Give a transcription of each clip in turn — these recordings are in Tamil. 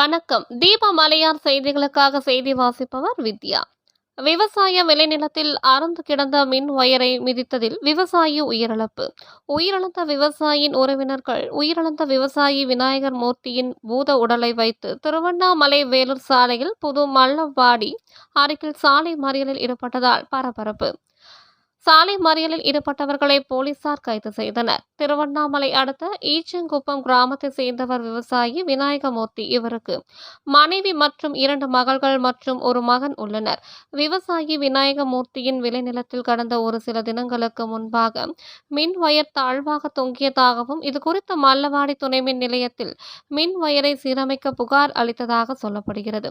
வணக்கம். தீப மலையார் செய்திகளுக்காக செய்தி வாசிப்பவர் வித்யா. விவசாய விளைநிலத்தில் அறந்து கிடந்த மின் ஒயரை மிதித்ததில் விவசாயி உயிரிழப்பு. உயிரிழந்த விவசாயியின் உறவினர்கள் உயிரிழந்த விவசாயி விநாயகர் மூர்த்தியின் பூத உடலை வைத்து திருவண்ணாமலை வேலூர் சாலையில் புது மல்லவாடி அருகில் சாலை மறியலில் ஈடுபட்டதால் பரபரப்பு. சாலை மறியலில் ஈடுபட்டவர்களை போலீசார் கைது செய்தனர். திருவண்ணாமலை அடுத்த ஈச்சங்குப்பம் கிராமத்தை சேர்ந்தவர் விவசாயி விநாயகமூர்த்தி இவருக்கு மனைவி மற்றும் இரண்டு மகள்கள் மற்றும் ஒரு மகன் உள்ளனர். விவசாயி விநாயகமூர்த்தியின் விளைநிலத்தில் கடந்த ஒரு சில தினங்களுக்கு முன்பாக மின் வயர் தாழ்வாக தொங்கியதாகவும் இது குறித்து மல்லவாடி துணை மின் நிலையத்தில் மின் வயரை சீரமைக்க புகார் அளித்ததாக சொல்லப்படுகிறது.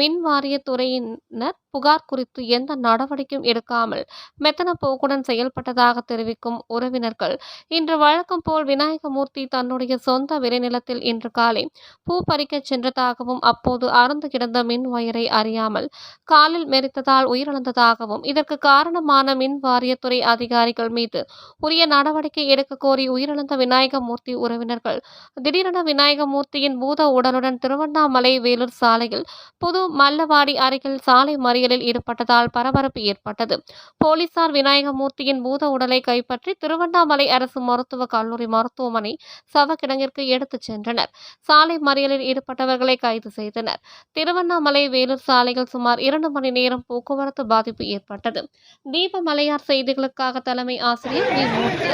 மின் வாரிய துறையினர் புகார் குறித்து எந்த நடவடிக்கையும் எடுக்காமல் மெத்தன போக்குடன் செயல்பட்டதாக தெரிவிக்கும் உறவினர்கள் இன்று வழக்கம் போல் விநாயகமூர்த்தி தன்னுடைய சொந்த விளைநிலத்தில் இன்று காலை பூ பறிக்கச் சென்றதாகவும் அப்போது அறந்து கிடந்த மின் ஒயரை அறியாமல் காலில் மெரித்ததால் உயிரிழந்ததாகவும் இதற்கு காரணமான மின் வாரியத்துறை அதிகாரிகள் மீது உரிய நடவடிக்கை எடுக்க கோரி உயிரிழந்த விநாயகமூர்த்தி உறவினர்கள் திடீரென விநாயகமூர்த்தியின் பூத உடலுடன் திருவண்ணாமலை வேலூர் சாலையில் புது மல்லவாடி அருகில் சாலை மறியல் மறியலில் ஈடுபட்டதால் பரபரப்பு ஏற்பட்டது. போலீசார் விநாயகமூர்த்தியின் பூத உடலை கைப்பற்றி திருவண்ணாமலை அரசு மருத்துவக் கல்லூரி மருத்துவமனை சவக்கிடங்கிற்கு எடுத்துச் சென்றனர். சாலை மறியலில் ஈடுபட்டவர்களை கைது செய்தனர். திருவண்ணாமலை வேலூர் சாலையில் சுமார் இரண்டு மணி நேரம் போக்குவரத்து பாதிப்பு ஏற்பட்டது. தீபமலையார் செய்திகளுக்காக தலைமை ஆசிரியர் வி. மூர்த்தி.